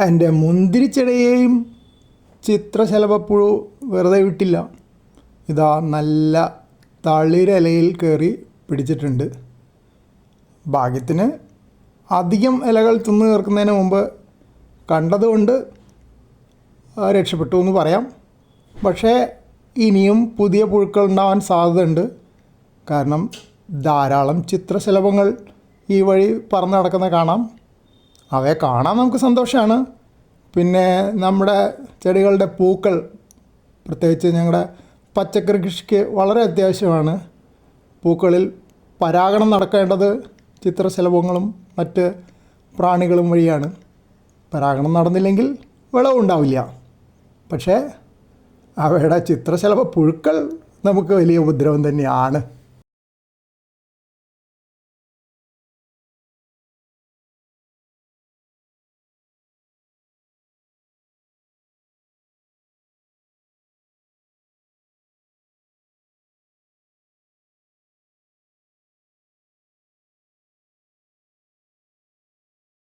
എന്റെ മുന്തിരിച്ചെടിയെയും ചിത്രശലഭപ്പുഴു വെറുതെ വിട്ടില്ല. ഇതാ നല്ല തളിരലയിൽ കയറി പിടിച്ചിട്ടുണ്ട്. ഭാഗ്യത്തിന് അധികം ഇലകൾ തിന്നു തീർക്കുന്നതിന് മുമ്പ് കണ്ടതുകൊണ്ട് രക്ഷപ്പെട്ടു എന്ന് പറയാം. പക്ഷേ ഇനിയും പുതിയ പുഴുക്കൾ ഉണ്ടാവാൻ സാധ്യതയുണ്ട്. കാരണം ധാരാളം ചിത്രശലഭങ്ങൾ ഈ വഴി പറന്നു നടക്കുന്ന കാണാം. അവയെ കാണാൻ നമുക്ക് സന്തോഷമാണ് പിന്നെ നമ്മുടെ ചെടികളുടെ പൂക്കൾ പ്രത്യേകിച്ച് ഞങ്ങളുടെ പച്ചക്കറി കൃഷിക്ക് വളരെ അത്യാവശ്യമാണ്. പൂക്കളിൽ പരാഗണം നടക്കേണ്ടത് ചിത്രശലഭങ്ങളും മറ്റ് പ്രാണികളും വഴിയാണ്. പരാഗണം നടന്നില്ലെങ്കിൽ വിളവുണ്ടാവില്ല പക്ഷേ അവയുടെ ചിത്രശലഭ പുഴുക്കൾ നമുക്ക് വലിയ ഉപദ്രവം തന്നെയാണ്.